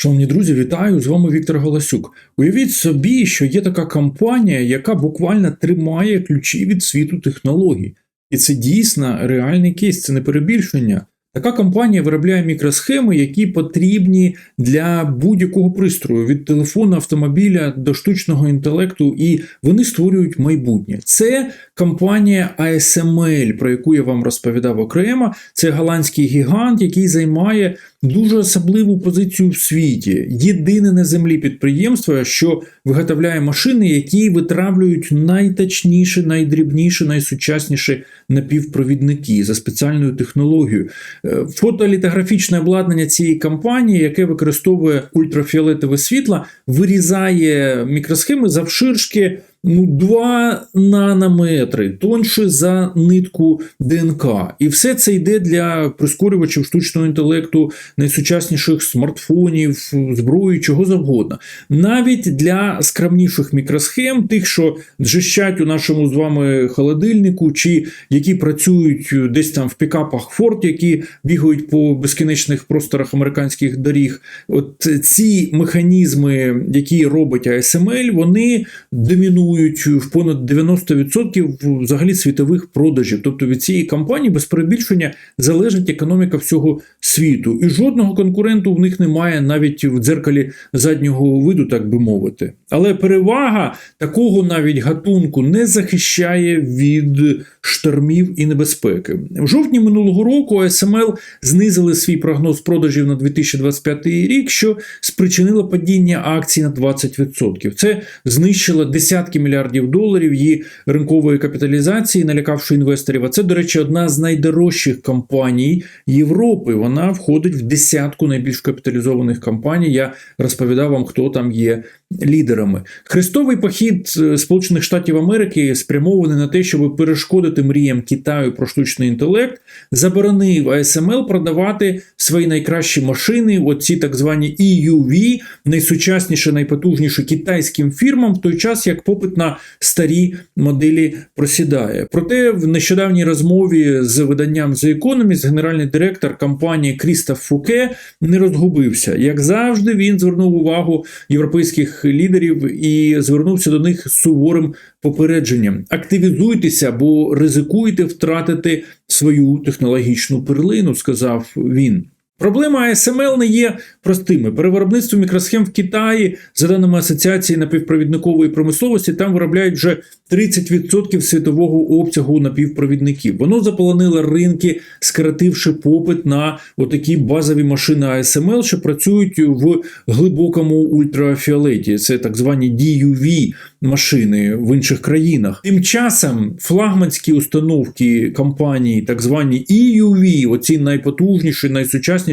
Шановні друзі, вітаю! З вами Віктор Голосюк. Уявіть собі, що є така компанія, яка буквально тримає ключі від світу технологій. І це дійсно реальний кейс, це не перебільшення. Така компанія виробляє мікросхеми, які потрібні для будь-якого пристрою від телефону, автомобіля до штучного інтелекту, і вони створюють майбутнє. Це компанія ASML, про яку я вам розповідав окремо. Це голландський гігант, який займає дуже особливу позицію в світі. Єдине на землі підприємство, що виготовляє машини, які витравлюють найточніші, найдрібніші, найсучасніші напівпровідники за спеціальною технологією. Е, Фотолітографічне обладнання цієї компанії, яке використовує ультрафіолетове світло, вирізає мікросхеми завширшки ну, 2 нанометри, тонше за нитку ДНК. І все це йде для прискорювачів штучного інтелекту, найсучасніших смартфонів, зброї, чого завгодно. Навіть для скромніших мікросхем, тих, що джищать у нашому з вами холодильнику, чи які працюють десь там в пікапах Ford, які бігають по безкінечних просторах американських доріг. От ці механізми, які робить ASML, вони домінують в понад 90% взагалі світових продажів. Тобто від цієї компанії без перебільшення залежить економіка всього світу. І жодного конкуренту в них немає навіть в дзеркалі заднього виду, так би мовити. Але перевага такого навіть гатунку не захищає від штормів і небезпеки. В жовтні минулого року АСМЛ знизили свій прогноз продажів на 2025 рік, що спричинило падіння акцій на 20%. Це знищило десятки мільярдів доларів її ринкової капіталізації, налякавши інвесторів. А це, до речі, одна з найдорожчих компаній Європи. Вона входить в десятку найбільш капіталізованих компаній. Я розповідав вам, хто там є лідерами. Хрестовий похід е, Сполучених Штатів Америки спрямований на те, щоб перешкодити мріям Китаю про штучний інтелект, заборонив АСМЛ продавати свої найкращі машини, оці так звані EUV, найсучасніші, найпотужніші китайським фірмам, в той час як попит на старі моделі просідає. Проте в нещодавній розмові з виданням The Economist генеральний директор компанії Крістоф Фуке не розгубився. Як завжди, він звернув увагу європейських лідерів і звернувся до них з суворим попередженням: активізуйтеся, бо ризикуєте втратити свою технологічну перлину, сказав він. Проблема АСМЛ не є простими. Перевиробництво мікросхем в Китаї, за даними Асоціації напівпровідникової промисловості, там виробляють вже 30% світового обсягу напівпровідників. Воно заполонило ринки, скоротивши попит на отакі базові машини АСМЛ, що працюють в глибокому ультрафіолеті. Це так звані DUV машини в інших країнах. Тим часом флагманські установки компанії, так звані EUV, оці найпотужніші, найсучасніші,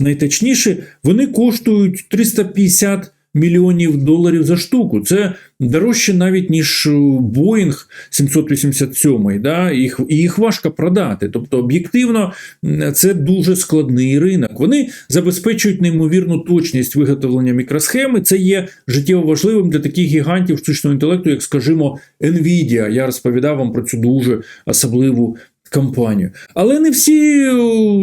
найточніші, вони коштують 350 мільйонів доларів за штуку. Це дорожче навіть ніж Боїнг 787, да? їх, їх важко продати. Тобто, об'єктивно, це дуже складний ринок. Вони забезпечують неймовірну точність виготовлення мікросхеми. Це є життєво важливим для таких гігантів штучного інтелекту, як, скажімо, Nvidia. Я розповідав вам про цю дуже особливу компанію. Але не всі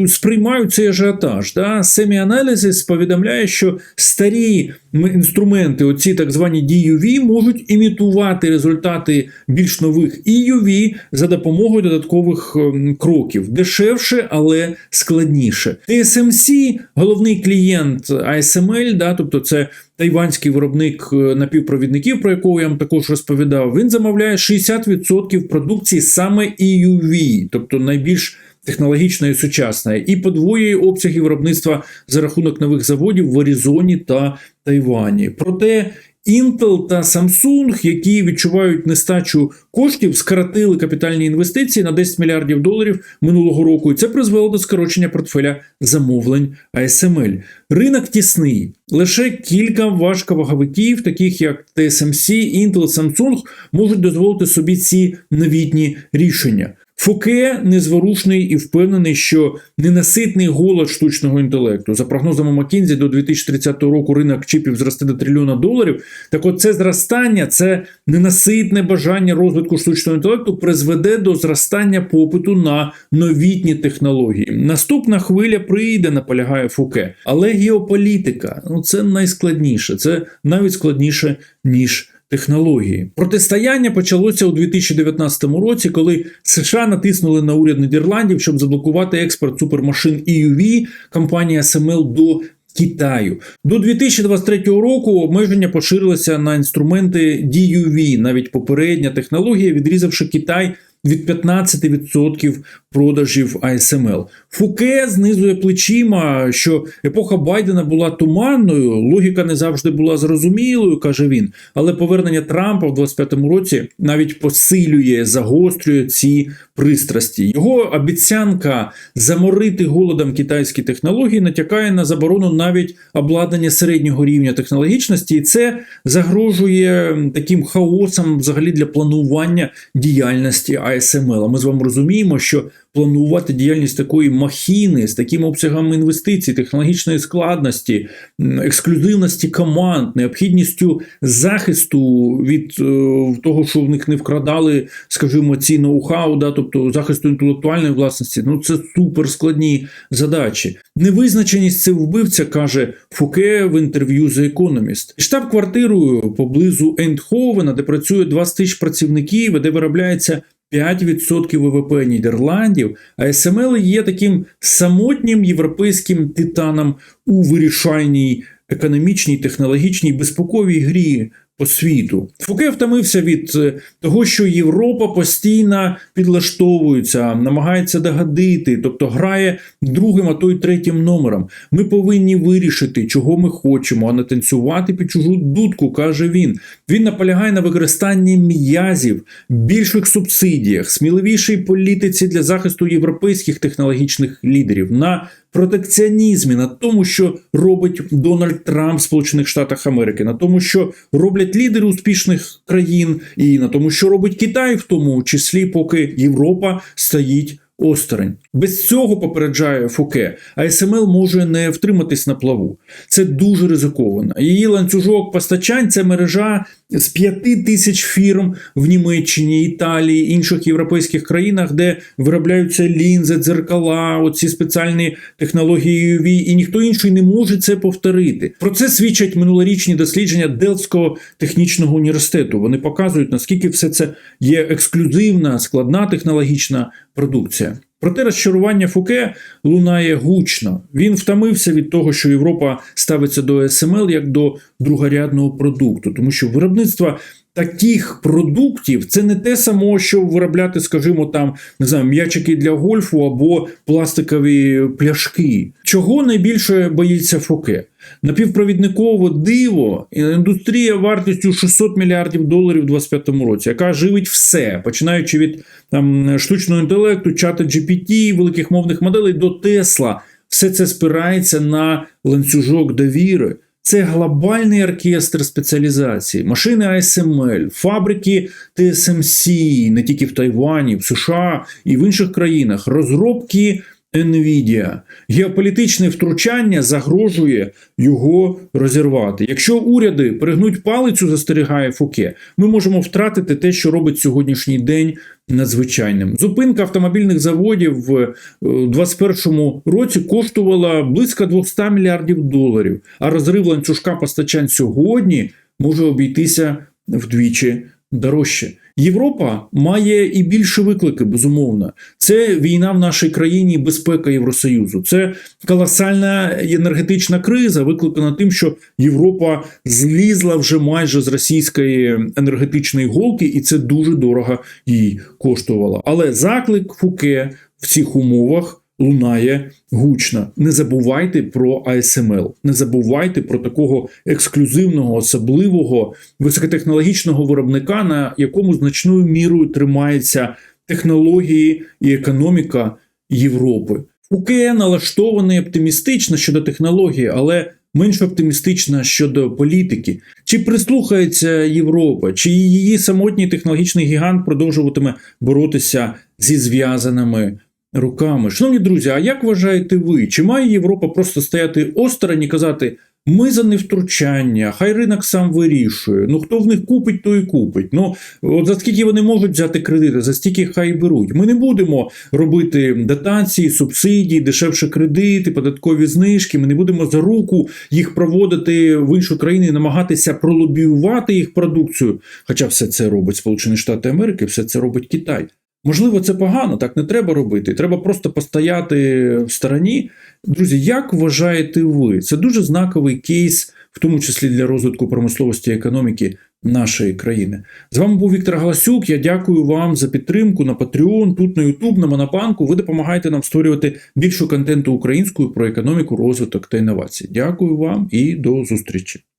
сприймають цей ажіотаж. Да? Семіаналізис повідомляє, що старі інструменти, оці так звані DUV, можуть імітувати результати більш нових EUV за допомогою додаткових кроків. Дешевше, але складніше. TSMC, головний клієнт ASML, да, тобто це тайванський виробник напівпровідників, про якого я вам також розповідав, він замовляє 60% продукції саме EUV, тобто найбільш технологічна і сучасна, і подвоює обсяги виробництва за рахунок нових заводів в Аризоні та Тайвані. Проте Intel та Samsung, які відчувають нестачу коштів, скоротили капітальні інвестиції на 10 мільярдів доларів минулого року, і це призвело до скорочення портфеля замовлень ASML. Ринок тісний. Лише кілька важковаговиків, таких як TSMC, Intel, Samsung, можуть дозволити собі ці новітні рішення. Фуке незворушний і впевнений, що ненаситний голод штучного інтелекту. За прогнозами Макінзі, до 2030 року ринок чіпів зросте до трильйона доларів. Так, от це зростання, це ненаситне бажання розвитку штучного інтелекту призведе до зростання попиту на новітні технології. Наступна хвиля прийде, наполягає Фуке. Але геополітика ну це найскладніше, це навіть складніше ніж. Технології протистояння почалося у 2019 році, коли США натиснули на уряд Нідерландів, щоб заблокувати експорт супермашин EUV компанії SML до Китаю. До 2023 року обмеження поширилися на інструменти DUV, навіть попередня технологія, відрізавши Китай від 15% продажів ASML. Фуке знизує плечима, що епоха Байдена була туманною, логіка не завжди була зрозумілою, каже він. Але повернення Трампа в 25-му році навіть посилює, загострює ці пристрасті. Його обіцянка заморити голодом китайські технології натякає на заборону навіть обладнання середнього рівня технологічності, і це загрожує таким хаосом взагалі для планування діяльності ASML. А ми з вами розуміємо, що планувати діяльність такої махіни з таким обсягом інвестицій, технологічної складності, ексклюзивності команд, необхідністю захисту від е, того, що в них не вкрадали, скажімо, ці ноу-хау, да, тобто захисту інтелектуальної власності. Ну це суперскладні задачі. Невизначеність це вбивця, каже Фуке в інтерв'ю The Economist. Штаб-квартирою поблизу Ендховена, де працює 20 тисяч працівників, де виробляється 5% ВВП Нідерландів, а СМЛ є таким самотнім європейським титаном у вирішальній економічній, технологічній безпековій грі по світу. Фуке втомився від е, того, що Європа постійно підлаштовується, намагається догадити, тобто грає другим, а то й третім номером. Ми повинні вирішити, чого ми хочемо, а не танцювати під чужу дудку, каже він. Він наполягає на використанні м'язів, більших субсидіях, сміливішій політиці для захисту європейських технологічних лідерів. на Протекціонізмі на тому, що робить Дональд Трамп в Сполучених Штатах Америки, на тому, що роблять лідери успішних країн, і на тому, що робить Китай, в тому числі, поки Європа стоїть осторонь. Без цього попереджає Фуке, а СМЛ може не втриматись на плаву. Це дуже ризиковано. Її ланцюжок постачань це мережа з п'яти тисяч фірм в Німеччині, Італії, інших європейських країнах, де виробляються лінзи, дзеркала, оці спеціальні технології UV, і ніхто інший не може це повторити. Про це свідчать минулорічні дослідження Делфського технічного університету. Вони показують, наскільки все це є ексклюзивна, складна технологічна продукція. Проте розчарування Фуке лунає гучно. Він втомився від того, що Європа ставиться до СМЛ як до другорядного продукту, тому що виробництво таких продуктів це не те само, що виробляти, скажімо, там не знаю, м'ячики для гольфу або пластикові пляшки. Чого найбільше боїться Фуке? Напівпровідникове диво, індустрія вартістю 600 мільярдів доларів у 2025 році, яка живить все, починаючи від там штучного інтелекту, чата GPT, великих мовних моделей до Тесла. Все це спирається на ланцюжок довіри. Це глобальний оркестр спеціалізації, машини ASML, фабрики TSMC, не тільки в Тайвані, в США і в інших країнах, розробки Nvidia. Геополітичне втручання загрожує його розірвати. Якщо уряди перегнуть палицю, застерігає Фуке, ми можемо втратити те, що робить сьогоднішній день надзвичайним. Зупинка автомобільних заводів в 2021 році коштувала близько 200 мільярдів доларів, а розрив ланцюжка постачань сьогодні може обійтися вдвічі дорожче. Європа має і більше виклики, безумовно. Це війна в нашій країні, безпека Євросоюзу. Це колосальна енергетична криза, викликана тим, що Європа злізла вже майже з російської енергетичної голки, і це дуже дорого їй коштувало. Але заклик Фуке в цих умовах лунає гучно. Не забувайте про ASML, не забувайте про такого ексклюзивного, особливого високотехнологічного виробника, на якому значною мірою тримаються технології і економіка Європи. Фуке налаштований оптимістично щодо технології, але менш оптимістична щодо політики. Чи прислухається Європа, чи її самотній технологічний гігант продовжуватиме боротися зі зв'язаними руками. Шановні друзі, а як вважаєте ви, чи має Європа просто стояти осторонь і казати, ми за невтручання, хай ринок сам вирішує. Ну хто в них купить, то і купить. Ну от за скільки вони можуть взяти кредити, за стільки хай беруть. Ми не будемо робити дотації, субсидії, дешевші кредити, податкові знижки. Ми не будемо за руку їх проводити в іншу країну і намагатися пролобіювати їх продукцію. Хоча все це робить Сполучені Штати Америки, все це робить Китай. Можливо, це погано, так не треба робити. Треба просто постояти в стороні. Друзі, як вважаєте ви? Це дуже знаковий кейс, в тому числі для розвитку промисловості і економіки нашої країни. З вами був Віктор Галасюк. Я дякую вам за підтримку на Patreon, тут на YouTube, на Монобанку. Ви допомагаєте нам створювати більше контенту українською про економіку, розвиток та інновації. Дякую вам і до зустрічі.